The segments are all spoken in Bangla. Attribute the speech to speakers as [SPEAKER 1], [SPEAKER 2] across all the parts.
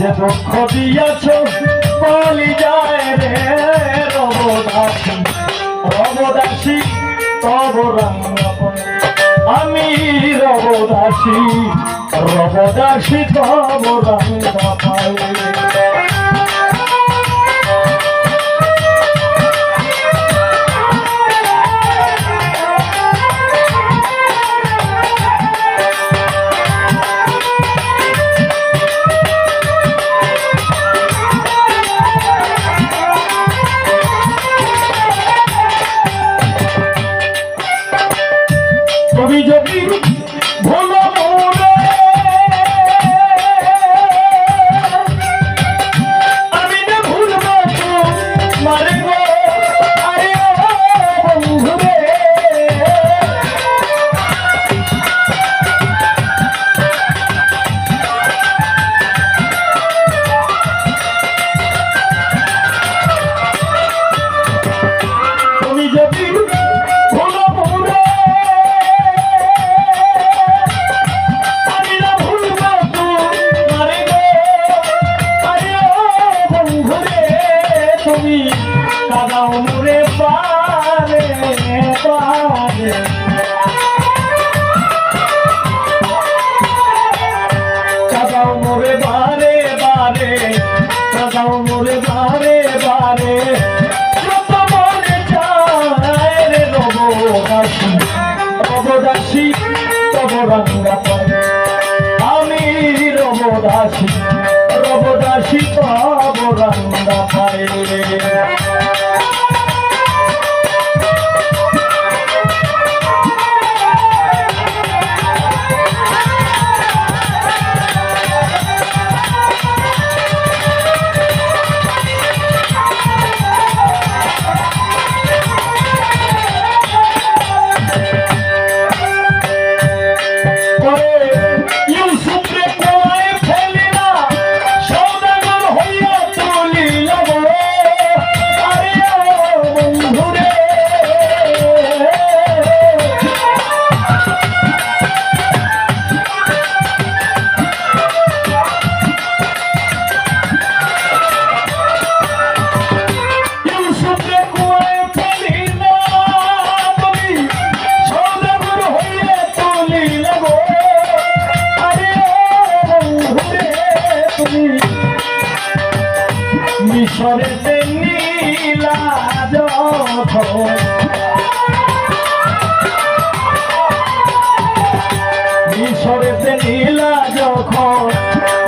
[SPEAKER 1] যে পক্ষ দিয়াছ পালি যায় রে রবদাসী। রবদাসী তব আমি রবদাসী রবদাসী তব রঙ্গা Yeah. মিশরেতে নীলা মিশরেতে নীলা যখন।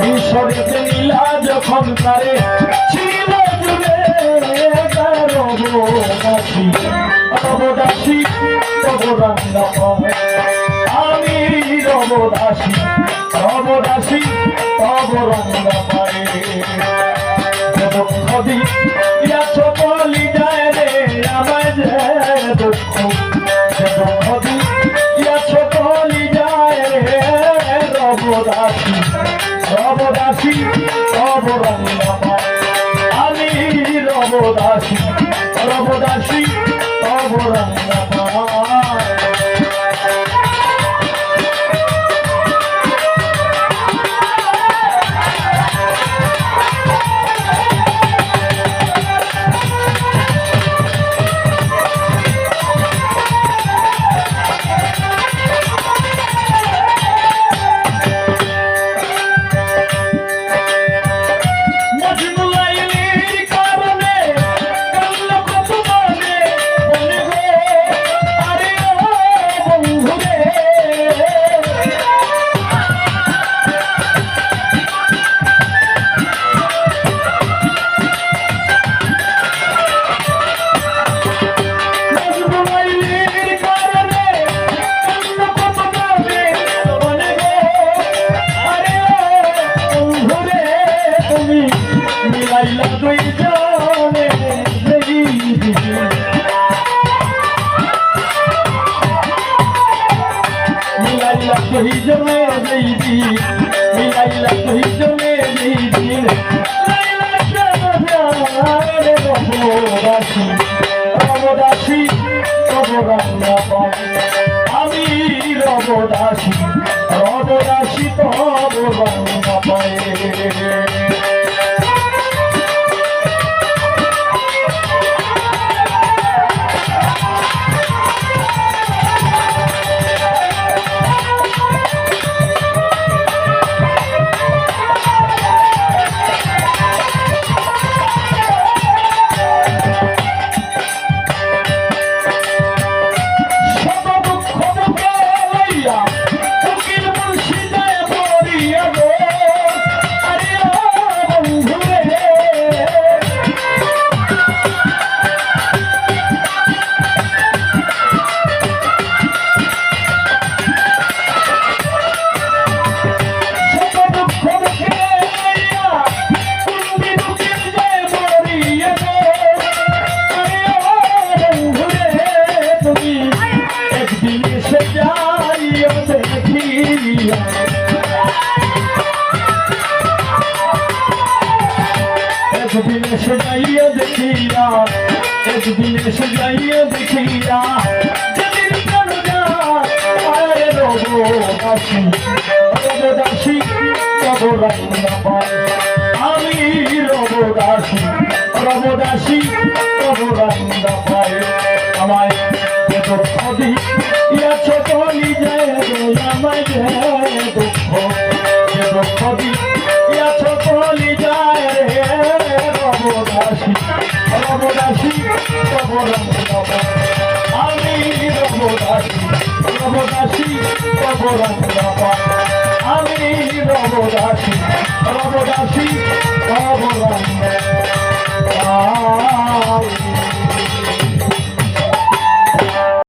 [SPEAKER 1] মিশরেতে নীলা যখন তারে ছিল জুড়ে রবদাসী আমি রবদাসী রবদাসী রবরাঙ্গ পরবদাসী পরবদাসী রবদাসী এসে যাইও দেখিয়া, একদিন এসে যাইও দেখিয়া, যেদিন কারও যায় রবো দাসী রবো দাসী রবো রান্না পায় আমি রবো দাসী রবো দাসী রবো রান্না পায় আমায় দুঃখ দি ইয়া ছোট নিজে দুঃখ দুঃখ দি ছোট যায় রবদাসী রবদাসী রবরম রব আমি রবদাসী রবদাসী রবরম রব আমি রবদাসী রবদাসী রবরম রব